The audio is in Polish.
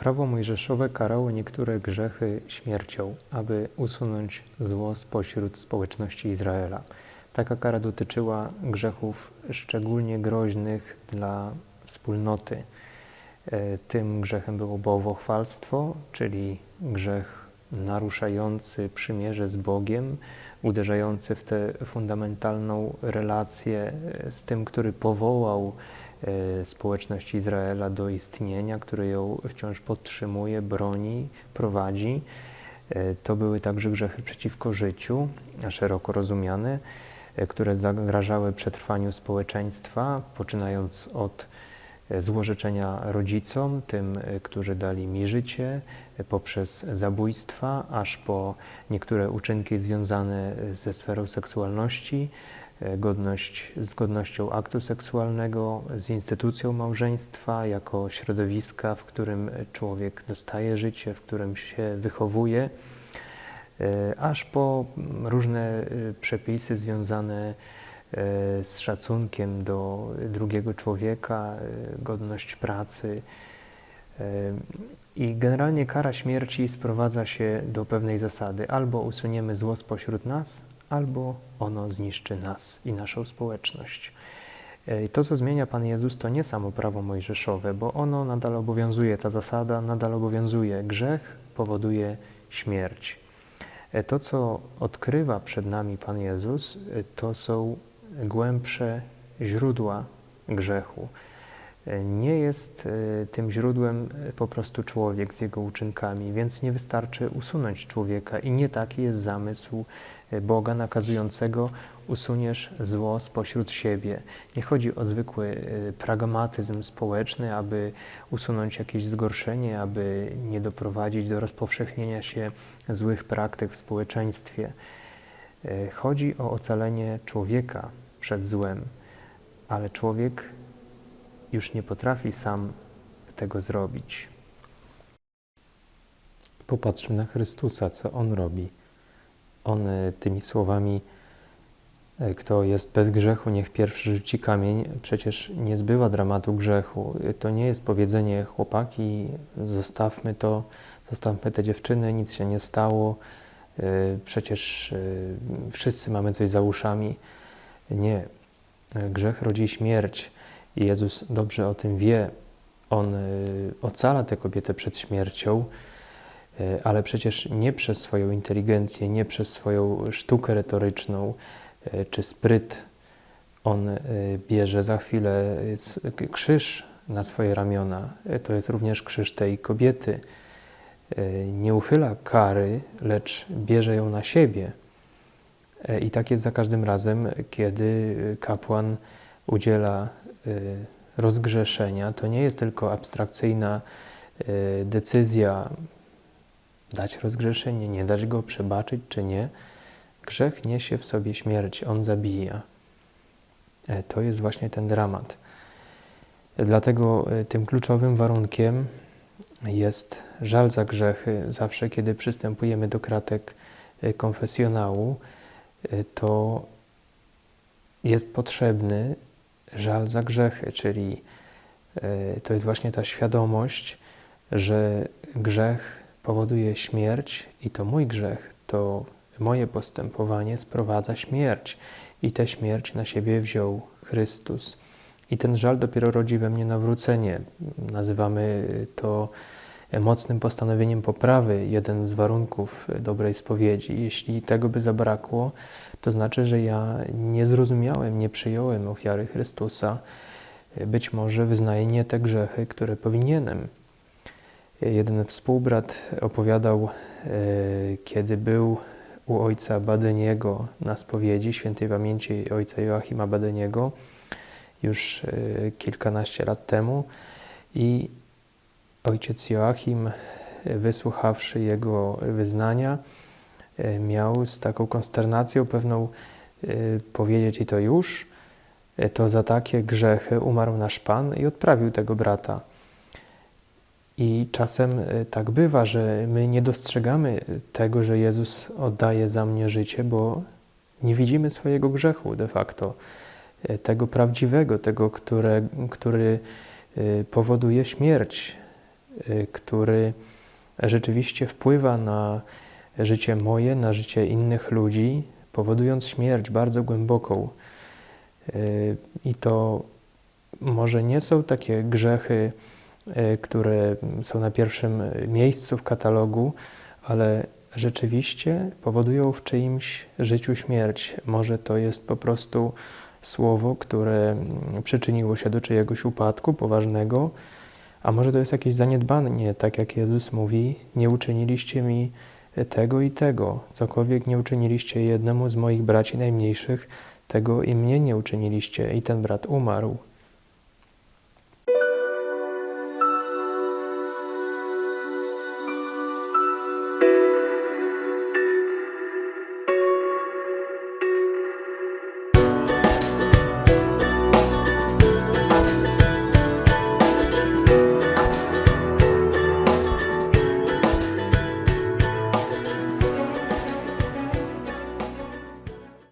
Prawo mojżeszowe karało niektóre grzechy śmiercią, aby usunąć zło spośród społeczności Izraela. Taka kara dotyczyła grzechów szczególnie groźnych dla wspólnoty. E, Tym grzechem było bałwochwalstwo, czyli grzech naruszający przymierze z Bogiem, uderzający w tę fundamentalną relację e, z tym, który powołał społeczność Izraela do istnienia, który ją wciąż podtrzymuje, broni, prowadzi. E, To były także grzechy przeciwko życiu, szeroko rozumiane, e, które zagrażały przetrwaniu społeczeństwa, poczynając od e, złorzeczenia rodzicom, tym, e, którzy dali mi życie, e, poprzez zabójstwa, aż po niektóre uczynki związane ze sferą seksualności, e, godność, z godnością aktu seksualnego, z instytucją małżeństwa jako środowiska, w którym człowiek dostaje życie, w którym się wychowuje, e, aż po różne e, przepisy związane e, z szacunkiem do drugiego człowieka, e, godność pracy. E, I generalnie kara śmierci sprowadza się do pewnej zasady: albo usuniemy zło spośród nas, albo ono zniszczy nas i naszą społeczność. E, To, co zmienia Pan Jezus, to nie samo prawo mojżeszowe, bo ono nadal obowiązuje, ta zasada nadal obowiązuje. Grzech powoduje śmierć. E, To, co odkrywa przed nami Pan Jezus, e, to są głębsze źródła grzechu. Nie jest tym źródłem po prostu człowiek z jego uczynkami, więc nie wystarczy usunąć człowieka i nie taki jest zamysł Boga nakazującego usuniesz zło spośród siebie. Nie chodzi o zwykły e, pragmatyzm społeczny, aby usunąć jakieś zgorszenie, aby nie doprowadzić do rozpowszechnienia się złych praktyk w społeczeństwie. E, Chodzi o ocalenie człowieka przed złem, ale człowiek już nie potrafi sam tego zrobić. Popatrzmy na Chrystusa, co On robi. On e, tymi słowami, e, kto jest bez grzechu, niech pierwszy rzuci kamień, przecież nie zbywa dramatu grzechu. E, To nie jest powiedzenie, chłopaki, zostawmy to, zostawmy te dziewczyny, nic się nie stało, przecież wszyscy mamy coś za uszami. Nie. Grzech rodzi śmierć i Jezus dobrze o tym wie. On ocala tę kobietę przed śmiercią, ale przecież nie przez swoją inteligencję, nie przez swoją sztukę retoryczną e, czy spryt. On e, bierze za chwilę krzyż na swoje ramiona. E, To jest również krzyż tej kobiety. E, Nie uchyla kary, lecz bierze ją na siebie. E, I tak jest za każdym razem, kiedy kapłan udziela e, rozgrzeszenia. To nie jest tylko abstrakcyjna e, decyzja, dać rozgrzeszenie, nie dać go, przebaczyć czy nie. Grzech niesie w sobie śmierć, on zabija. E, To jest właśnie ten dramat. Dlatego e, tym kluczowym warunkiem jest żal za grzechy. Zawsze, kiedy przystępujemy do kratek e, konfesjonału, to jest potrzebny żal za grzechy, czyli to jest właśnie ta świadomość, że grzech powoduje śmierć i to mój grzech, to moje postępowanie sprowadza śmierć i tę śmierć na siebie wziął Chrystus. I ten żal dopiero rodzi we mnie nawrócenie. Nazywamy to mocnym postanowieniem poprawy, jeden z warunków dobrej spowiedzi. Jeśli tego by zabrakło, to znaczy, że ja nie zrozumiałem, nie przyjąłem ofiary Chrystusa. Być może wyznaję nie te grzechy, które powinienem. Jeden współbrat opowiadał, e, kiedy był u ojca Badeniego na spowiedzi świętej pamięci ojca Joachima Badeniego już e, kilkanaście lat temu i ojciec Joachim, e, wysłuchawszy jego wyznania, miał z taką konsternacją pewną powiedzieć i to już, to za takie grzechy umarł nasz Pan i odprawił tego brata. I czasem e, tak bywa, że my nie dostrzegamy tego, że Jezus oddaje za mnie życie, bo nie widzimy swojego grzechu de facto, e, tego prawdziwego, tego, które, który powoduje śmierć. y, który rzeczywiście wpływa na życie moje, na życie innych ludzi, powodując śmierć bardzo głęboką. Y, I to może nie są takie grzechy, y, które są na pierwszym miejscu w katalogu, ale rzeczywiście powodują w czyimś życiu śmierć. Może to jest po prostu słowo, które mm, przyczyniło się do czyjegoś upadku poważnego, a może to jest jakieś zaniedbanie, tak jak Jezus mówi: Nie uczyniliście mi tego i tego, cokolwiek nie uczyniliście jednemu z moich braci najmniejszych, tego i mnie nie uczyniliście, i ten brat umarł.